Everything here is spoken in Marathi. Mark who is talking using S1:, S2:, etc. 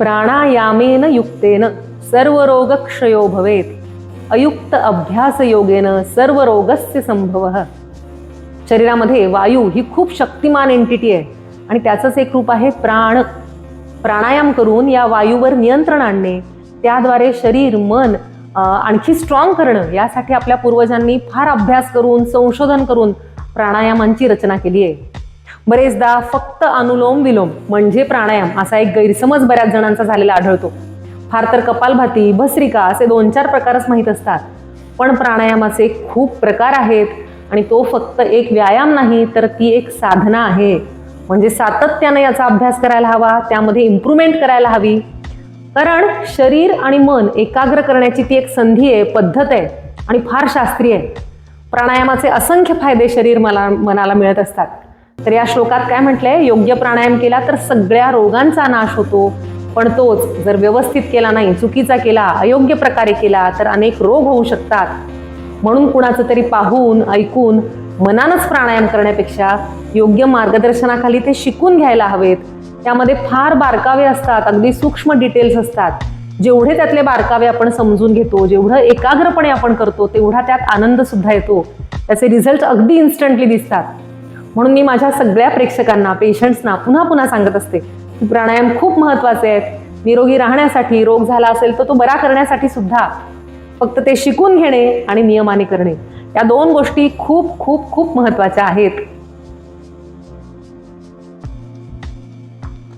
S1: प्राणायामेन युक्तेन सर्व रोगक्षयो भवेत। अयुक्त अभ्यास योगेन सर्व रोगस्य संभव। शरीरामध्ये वायू ही खूप शक्तिमान एंटिटी आहे आणि त्याचंच एक रूप आहे प्राण। प्राणायाम करून या वायूवर नियंत्रण आणणे त्याद्वारे शरीर मन आणखी स्ट्रॉंग करणं यासाठी आपल्या पूर्वजांनी फार अभ्यास करून संशोधन करून प्राणायामांची रचना केली आहे. बरेचदा फक्त अनुलोम विलोम म्हणजे प्राणायाम असा एक गैरसमज बऱ्याच जणांचा झालेला आढळतो. फार तर कपालभाती भस्रिका असे दोन चार प्रकारच माहीत असतात. पण प्राणायामाचे खूप प्रकार आहेत आणि तो फक्त एक व्यायाम नाही तर ती एक साधना आहे. म्हणजे सातत्याने याचा अभ्यास करायला हवा त्यामध्ये इम्प्रूव्हमेंट करायला हवी. कारण शरीर आणि मन एकाग्र करण्याची ती एक संधी आहे पद्धत आहे आणि फार शास्त्रीय आहे. प्राणायामाचे असंख्य फायदे शरीर मला मनाला मिळत असतात. तर या श्लोकात काय म्हटलंय? योग्य प्राणायाम केला तर सगळ्या रोगांचा नाश होतो. पण तोच जर व्यवस्थित केला नाही चुकीचा केला अयोग्य प्रकारे केला तर अनेक रोग होऊ शकतात. म्हणून कुणाचं तरी पाहून ऐकून मनानच प्राणायाम करण्यापेक्षा योग्य मार्गदर्शनाखाली ते शिकून घ्यायला हवेत. त्यामध्ये फार बारकावे असतात अगदी सूक्ष्म डिटेल्स असतात. जेवढे त्यातले बारकावे आपण समजून घेतो जेवढं एकाग्रपणे आपण करतो तेवढा त्यात आनंद सुद्धा येतो. त्याचे रिझल्ट अगदी इन्स्टंटली दिसतात. म्हणून मी माझ्या सगळ्या प्रेक्षकांना पेशंट्सना पुन्हा पुन्हा सांगत असते की प्राणायाम खूप महत्त्वाचे आहेत. निरोगी राहण्यासाठी रोग झाला असेल तर तो बरा करण्यासाठी सुद्धा. फक्त ते शिकून घेणे आणि नियमाने करणे. या दोन गोष्टी खूप खूप खूप महत्त्वाच्या आहेत.